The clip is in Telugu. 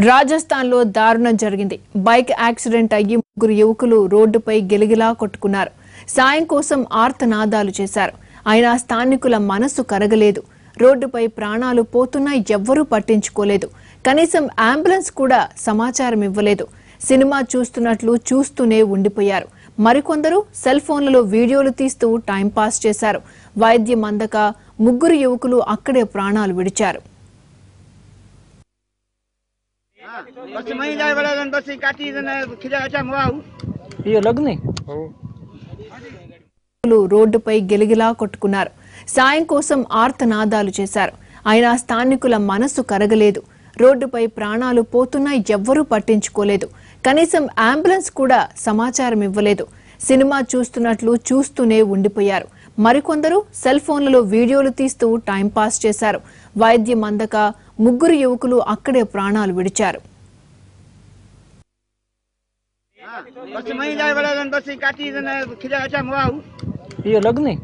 రాజస్థాన్లో దారుణం జరిగింది. బైక్ యాక్సిడెంట్ అయ్యి ముగ్గురు యువకులు రోడ్డుపై గెలిగిలా కొట్టుకున్నారు. సాయం కోసం ఆర్తనాదాలు చేశారు. అయినా స్థానికుల మనస్సు కరగలేదు. రోడ్డుపై ప్రాణాలు పోతున్నా ఎవ్వరూ పట్టించుకోలేదు. కనీసం అంబులెన్స్ కూడా సమాచారం ఇవ్వలేదు. సినిమా చూస్తున్నట్లు చూస్తూనే ఉండిపోయారు. మరికొందరు సెల్ ఫోన్లలో వీడియోలు తీస్తూ టైంపాస్ చేశారు. వైద్యం అందక ముగ్గురు యువకులు అక్కడే ప్రాణాలు విడిచారు. પછી రోడ్డుపై గెలిగిలా కొట్టుకున్నారు. సాయం కోసం ఆర్తనాదాలు చేశారు. అయినా స్థానికుల మనసు కరగలేదు. రోడ్డుపై ప్రాణాలు పోతున్నా ఎవ్వరూ పట్టించుకోలేదు. కనీసం అంబులెన్స్ కూడా సమాచారం ఇవ్వలేదు. సినిమా చూస్తున్నట్లు చూస్తూనే ఉండిపోయారు. మరికొందరు సెల్ ఫోన్లలో వీడియోలు తీస్తూ టైంపాస్ చేశారు వైద్యం అందక ముగ్గురు యువకులు అక్కడే ప్రాణాలు విడిచారు बस वहीं जाए वाला जन बस काटी जन खिजा अच्छा मुआ ये लग नहीं